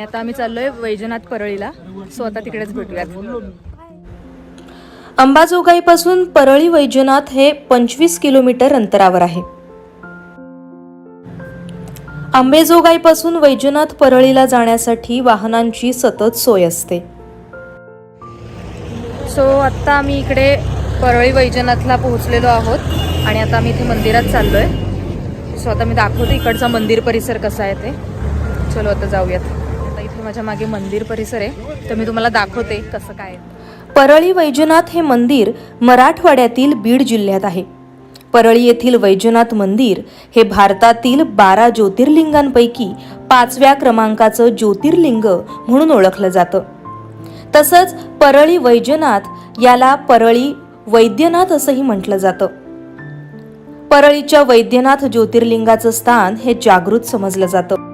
आणि आता आम्ही चाललोय वैजनाथ परळीला. सो आता तिकडेच भेटूयात. अंबाजोगाईपासून परळी वैजनाथ हे पंचवीस किलोमीटर अंतरावर आहे. आंबेजोगाईपासून वैजनाथ परळीला जाण्यासाठी वाहनांची सतत सोय असते. सो आत्ता आम्ही इकडे परळी वैजनाथला पोहोचलेलो आहोत आणि आता आम्ही इथे मंदिरात चाललोय. सो आता मी दाखवते इकडचा मंदिर परिसर कसा आहे ते. चलो आता जाऊयात. की माझ्या मागे मंदिर परिसर आहे तर मी तुम्हाला दाखवते कसं काय परळी वैजनाथ हे मंदिर मराठवाड्यातील बीड जिल्ह्यात आहे. परळी येथील वैजनाथ मंदिर हे भारतातील बारा ज्योतिर्लिंगांपैकी पाचव्या क्रमांकाचं ज्योतिर्लिंग म्हणून ओळखलं जातं. तसंच परळी वैजनाथ याला परळी वैद्यनाथ असंही म्हटलं जातं. परळीच्या वैद्यनाथ ज्योतिर्लिंगाचं स्थान हे जागृत समजलं जातं.